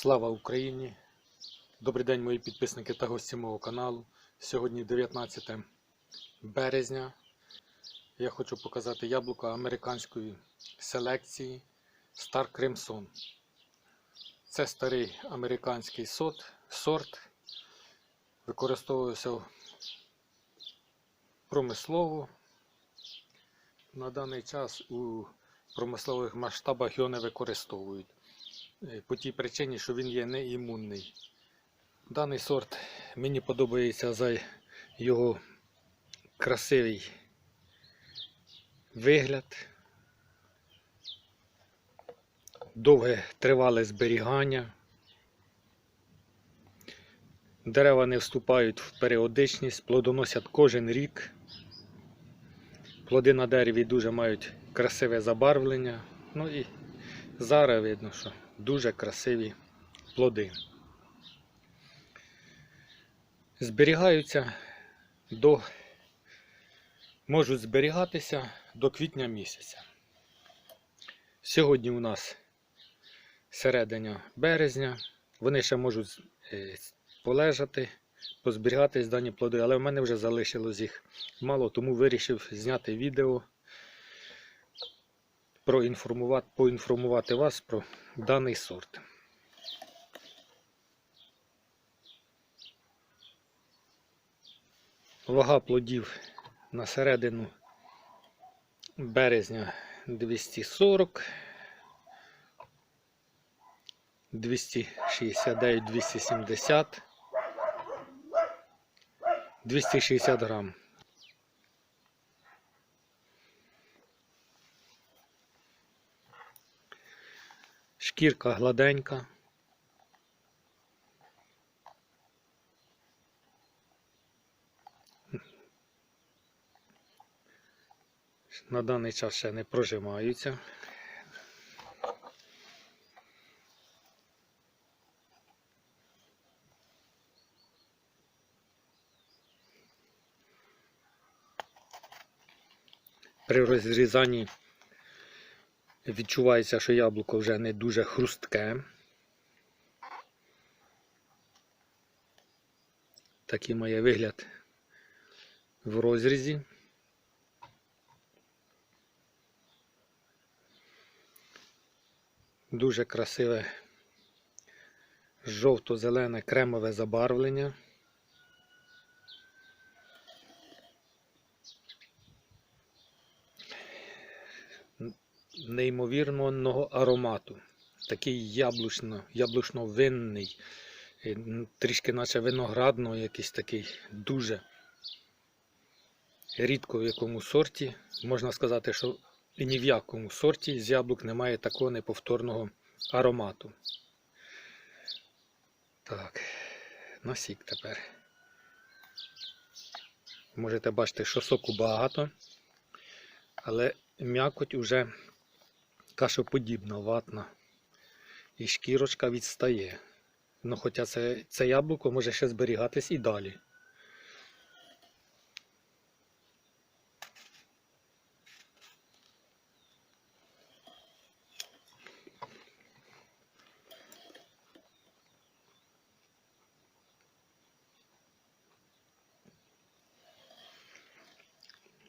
Слава Україні! Добрий день, мої підписники та гості мого каналу. Сьогодні 19 березня. Я хочу показати яблуко американської селекції Star Crimson. Це старий американський сорт. Використовувався промислово. На даний час у промислових масштабах його не використовують. Е, по тій причині, що він є неімунний. Даний сорт мені подобається за його красивий вигляд, довге тривале зберігання. Дерева не вступають в періодичність, плодоносять кожен рік. Плоди на дереві дуже мають красиве забарвлення. Ну і зараз видно, що дуже красиві плоди. Зберігаються до, можуть зберігатися до квітня місяця. Сьогодні у нас середина березня. Вони ще можуть е, полежати, позберігатись дані плоди, але в мене вже залишилось їх мало, тому вирішив зняти відео проінформувати, поінформувати вас про даний сорт. Вага плодів на середину березня 240, 269, 270, 260 грам. Шкірка гладенька. На даний час ще не прожимаються. При розрізанні відчувається, що яблуко вже не дуже хрустке. Такий має вигляд в розрізі. Дуже красиве жовто-зелене кремове забарвлення. Неймовірного аромату. Такий яблучно, яблучно-винний, е, трішки наче виноградно, якийсь такий дуже рідко в якому сорті. Можна сказати, що ні в якому сорті з яблук немає такого неповторного аромату. Так, насік тепер. Можете бачити, що соку багато, але м'якоть уже кашоподібна, ватна. І шкірочка відстає. Ну, хоча це, це яблуко може ще зберігатись і далі.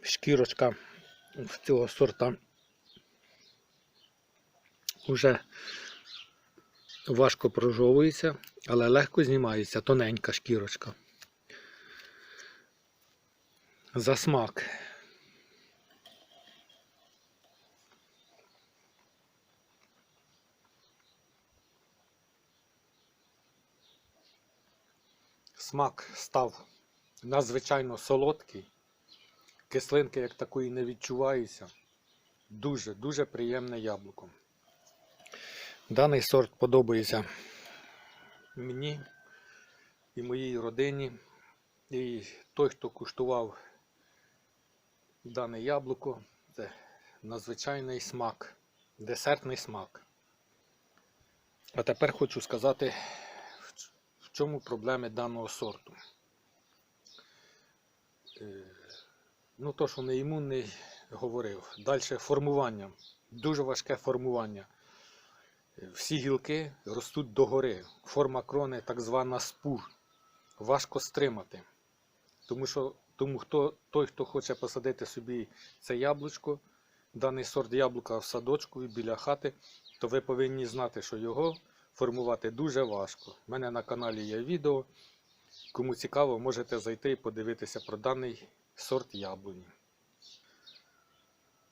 Шкірочка в цього сорта вже важко прожовується, але легко знімається тоненька шкірочка. За смак. Смак став надзвичайно солодкий. Кислинки як такої не відчуваюся. Дуже, дуже приємне яблуко. Даний сорт подобається мені і моїй родині. І той, хто куштував дане яблуко, це надзвичайний смак, десертний смак. А тепер хочу сказати, в чому проблеми даного сорту. Е, Ну, то, що не імунний, говорив. Далі формування. Дуже важке формування. Всі гілки ростуть догори. Форма крони так звана спур. Важко стримати. Тому що тому хто, той, хто хоче посадити собі це яблучко, даний сорт яблука в садочку і біля хати, то ви повинні знати, що його формувати дуже важко. У мене на каналі є відео. Кому цікаво, можете зайти і подивитися про даний сорт яблуні.